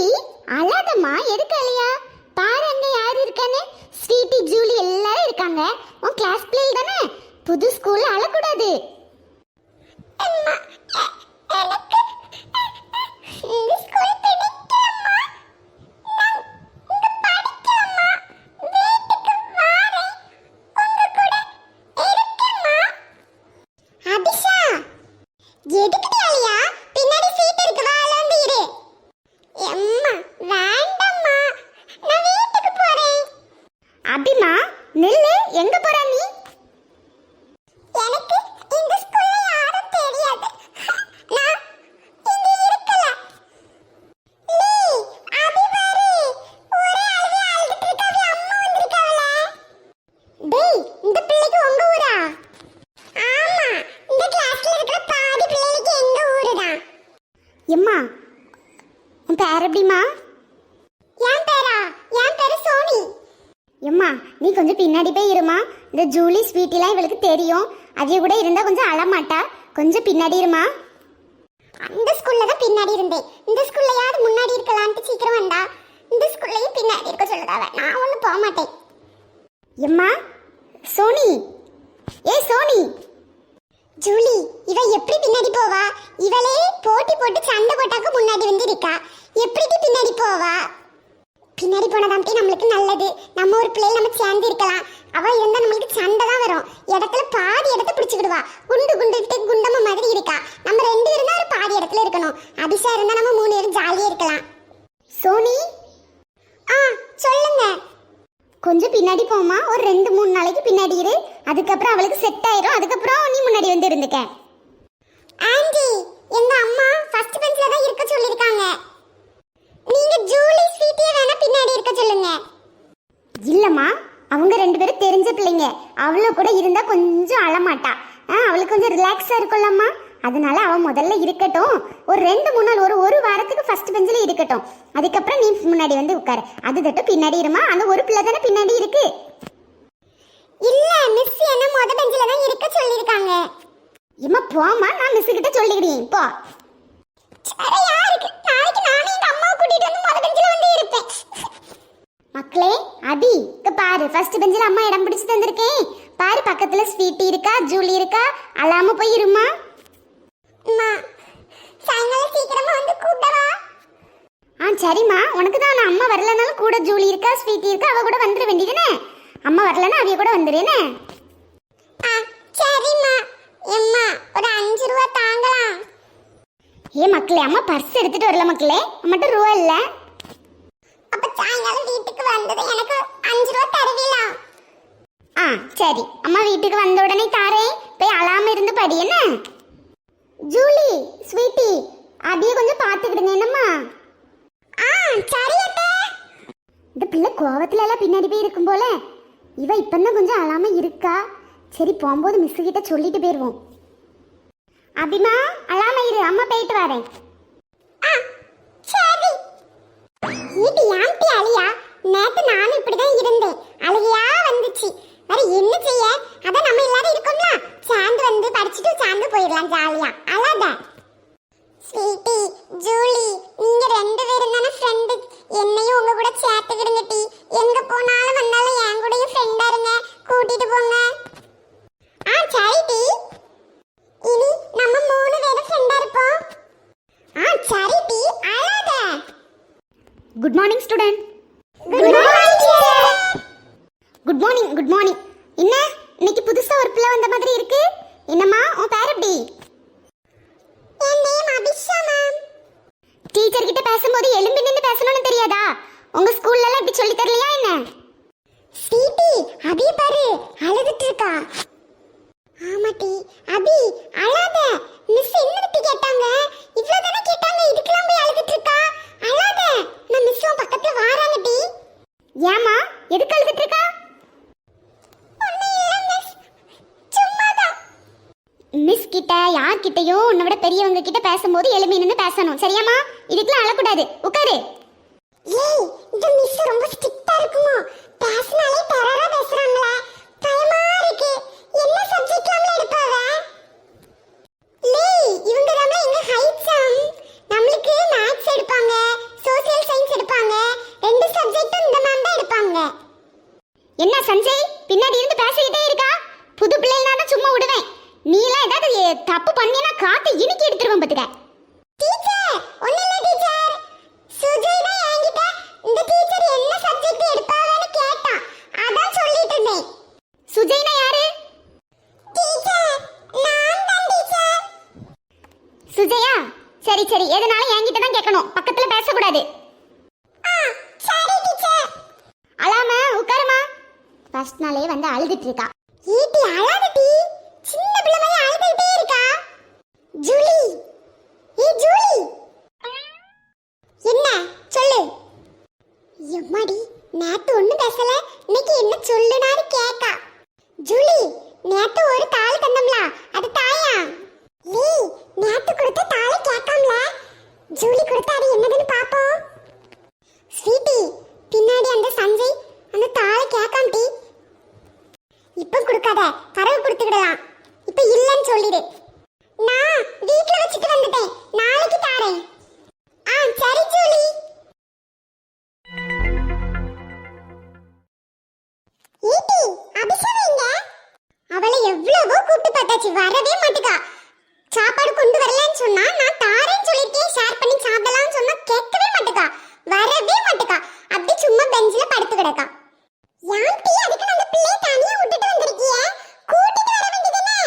Sweetie அழாதம்மா எதுக்கு அழியா பாரு அங்க யார் இருக்கானே ஸ்வீட்டி ஜூலி எல்லாரும் இருக்காங்க. உன் கிளாஸ் பிள்ளைகள் தானே? புது ஸ்கூல்ல அழக்கூடாது. எம்மா நீ கொஞ்சம் பின்னாடி போய் இருமா. இந்த ஜூலி ஸ்வீட்டிலாம் இவளுக்கு தெரியும். அதைய கூட இருந்தா கொஞ்சம் அழமாட்டா. கொஞ்சம் பின்னாடி இருமா. அந்த ஸ்கூல்ல தான் பின்னாடி இருந்தேன். இந்த ஸ்கூல்ல யாரு முன்னாடி இருக்கலான்ட்டு சீக்கிரம் வந்தா. இந்த ஸ்கூல்லையும் பின்னாடி இருக்க சொல்லுதாவ. நான் ஒன்றும் போக மாட்டேன். எம்மா சோனி. ஏ சோனி. ஜூலி இவ எப்படி பின்னாடி போவா? இவளே போட்டி போட்டு சண்டை போட்டாக்க முன்னாடி வந்து இருக்கா எப்படி பின்னாடி போவா? பின்னாடி போனதாம்ட்டி நம்மளுக்கு நல்லது. நம்ம ஒரு பிள்ளை நம்ம சேர்ந்து இருக்கலாம். அவ இருந்தா நம்மளுக்கு சண்டை தான் வரும். இடத்துல பாதி இடத்த பிடிச்சுக்கிடுவா. குண்டு குண்டுட்டு குண்டம மாதிரி இருக்கா. நம்ம ரெண்டு இருந்தா ஒரு பாதி இடத்துல இருக்கணும். அபிஷா இருந்தா நம்ம மூணு பேரும் ஜாலியா இருக்கலாம். சோனி? ஆ சொல்லுங்க. கொஞ்சம் பின்னாடி போமா ஒரு ரெண்டு மூணு நாளைக்கு பின்னாடி இரு. அதுக்கப்புறம் அவளுக்கு செட் ஆயிரும். அதுக்கப்புறம் நீ முன்னாடி வந்து இருந்துக்க. ஆண்டி எங்க அம்மா ஃபர்ஸ்ட் பெஞ்ச்ல தான் இருக்க சொல்லிருக்காங்க நீங்க ஜூலி ஸ்வீட்டிய வேணா பின்னாடி இருக்க சொல்லுங்க. இல்லம்மா அவங்க ரெண்டு பேரும் தெரிஞ்ச பிள்ளைங்க. அவளோ கூட இருந்தா கொஞ்சம் அழமாட்டா. அவளுக்கு கொஞ்சம் ரிலாக்ஸா இருக்கும்லம்மா. அதனால அவ முதல்ல இருக்கட்டும். ஒரு ரெண்டு மூணு நாள் ஒரு ஒரு வாரத்துக்கு ஃபர்ஸ்ட் பெஞ்சில் இருக்கட்டும். அதுக்கப்புறம் நீ முன்னாடி வந்து உட்காரு. அது தட்டும் பின்னாடி இருமா? அந்த ஒரு பிள்ளை தானே பின்னாடி இருக்கு? இல்ல மிஸ் என்ன முத பெஞ்சில தான் இருக்க சொல்லிருக்காங்க இம்மா போமா நான் மிஸ் கிட்ட சொல்லிக்கிறேன். போ. சரி யாருக்கு நாளைக்கு நானே எங்க அம்மாவை கூட்டிட்டு வந்து முத பெஞ்சில வந்து இருப்பேன் மக்களே அபி இங்க பாரு ஃபர்ஸ்ட் பெஞ்சில் அம்மா இடம் பிடிச்சு தந்திருக்கேன். பாரு பக்கத்துல ஸ்வீட்டி இருக்கா ஜூலி இருக்கா அழாம போய் இருமா. அம்மா சாயங்காலம் சீக்கிரமா வந்து கூப்பிடவா? ஆ சரிம்மா. உனக்கு தான் நான் அம்மா வரலனாலும் கூட ஜூலி இருக்கா ஸ்வீட்டி இருக்கா அவ கூட வந்துட வேண்டியதுனே அம்மா வரலன்னா அவிய கூட வந்துடுனே ஆ சரிம்மா. எம்மா ஒரு அஞ்சு ரூபா தாங்கலாம். ஏ மக்களே அம்மா பர்ஸ் எடுத்துட்டு வரல மக்களே. மட்டும் ரூபா இல்ல. அப்ப சாயங்காலம் வீட்டுக்கு வந்தது. எனக்கு அஞ்சு ரூபா தருவீங்களா ஆ சரி. அம்மா வீட்டுக்கு வந்த உடனே தாரேன் போய் அழாம இருந்து படி என்ன? ஜூலி ஸ்வீட்டி அபிய கொஞ்சம் பார்த்துக்கிடுங்க என்னம்மா? ஆ சரி இந்த பிள்ளை கோவத்துல எல்லாம் பின்னாடி போய் இருக்கும் போல. இவ இப்பந்தான் கொஞ்சம் அழாம இருக்கா? சரி போகும்போது மிஸ் கிட்ட சொல்லிட்டு போயிடுவோம் அபிமா அழாம இரு. அம்மா போயிட்டு வரேன் ஆ, சரி இது ஏன்டி அழியா? நேற்று நானும் இப்படிதான் இருந்தேன். அழுகையா வந்துச்சு. வேற என்ன செய்ய? அதான் நம்ம எல்லாரும் இருக்கோம்ல. சாந்து வந்து படிச்சுட்டு சாந்து போயிடலாம் ஜாலியா அழாத ஸ்வீட்டி ஜூலி நீங்க ரெண்டு பேரும் தானே ஃப்ரெண்டு என்னையும் உங்க கூட சேர்த்துக்கிடுங்க டி எங்க போனாலும் வந்தாலும் என் கூடயும் ஃப்ரெண்டா இருங்க கூட்டிட்டு போங்க ஆ சரி டி இனி நம்ம மூணு பேரும் ஃப்ரெண்டா இருப்போம் ஆ சரி டி அழாத good morning student good morning good morning என்ன? இன்னைக்கு புதுசா ஒரு பிள்ளை வந்த மாதிரி இருக்கு. என்னம்மா உன் பேர் எப்படி? என் நேம் அபிஷா மேம் டீச்சர் கிட்ட பேசும்போது எலும்பி நின்று பேசணும்னு தெரியாதா? உங்க ஸ்கூல்ல எல்லாம் இப்படி சொல்லி தரலையா என்ன? ஸ்வீட்டி அபி பாரு அழுதுட்டு இருக்கா. ஆமா டி அபி அழாத. மிஸ் என்னது கேட்டாங்க? இவ்ளோ தானே கேட்டாங்க? இதுக்கெல்லாம் போய் அழுதுட்டு இருக்கா? அழாத. நான் மிஸ் உன் பக்கத்துல வாராங்க டி. ஏமா எதுக்கு அழுதுட்டு இருக்கா? மிஸ் சும்மாதான். மிஸ் கிட்ட யார்கிட்டயும் உன்னை விட பெரியவங்க கிட்ட பேசும்போது எலும்பி பேசணும். சரியாம்மா? இதுக்கெல்லாம் அழக்கூடாது. உட்காரு. ちが。பேச்சு வரவே மாட்டுக்கா. சாப்பாடு கொண்டு வரலன்னு சொன்னா நான் தாரேன்னு சொல்லிருக்கேன் ஷேர் பண்ணி சாப்பிடலாம்னு சொன்னா கேட்கவே மாட்டுக்கா. வரவே மாட்டுக்கா. அப்படி சும்மா பெஞ்சில படுத்து கிடக்கா. யாம் அதுக்கு அந்த பிள்ளை தனியா விட்டுட்டு வந்திருக்கிய? கூட்டிட்டு வர வேண்டியதுனே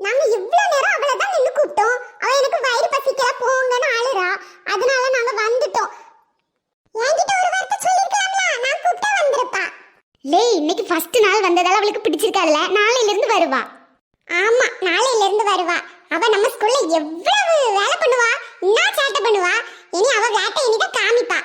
நாங்க இவ்வளவு நேரம் அவளை தான் நின்னு கூப்பிட்டோம். அவ எனக்கு வயிறு பசிக்கல போங்கன்னு ஆளுறா. அதனால நாங்க வந்துட்டோம். என்கிட்ட நான் கூப்பிட்டா வந்திருப்பா. லே இன்னைக்கு ஃபர்ஸ்ட் நாள் வந்ததால அவளுக்கு பிடிச்சிருக்காதுல நாளையில இருந்து வருவா. வருவா அவ நம்ம ஸ்கூல்ல எவ்வளவு வேலை பண்ணுவா என்ன சேட்டை பண்ணுவா. இனி அவ வேட்டை இனிதான் காமிப்பா.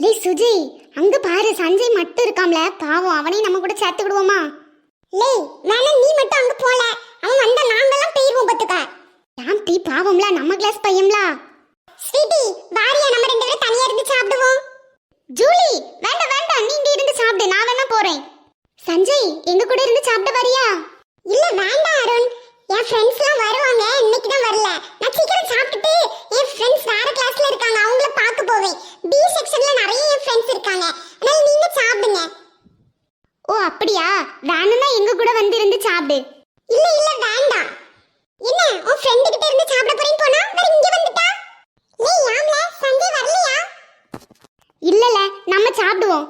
லே சுஜி அங்க பாரு சஞ்சய் மட்டும் இருக்காம்ல. பாவம் அவனையும் நம்ம கூட சேர்த்துக்கிடுவோமா லே வேணா நீ மட்டும் அங்க போல. அவன் வந்தா நாங்கெல்லாம் போயிருவோம் பத்துக்க யாம் டீ பாவம்ல நம்ம கிளாஸ் பையம்ல ஸ்வீட்டி வாரியா நம்ம ரெண்டு பேரும் தனியா இருந்து சாப்பிடுவோம். ஜூலி வேண்டாம் வேண்டாம் நீங்க இருந்து சாப்பிடு நான் வேணா போறேன். சஞ்சய் எங்க கூட இருந்து சாப்பிட வரியா? இல்ல வேண்டாம் அருண். சாப்பிடுவோம்.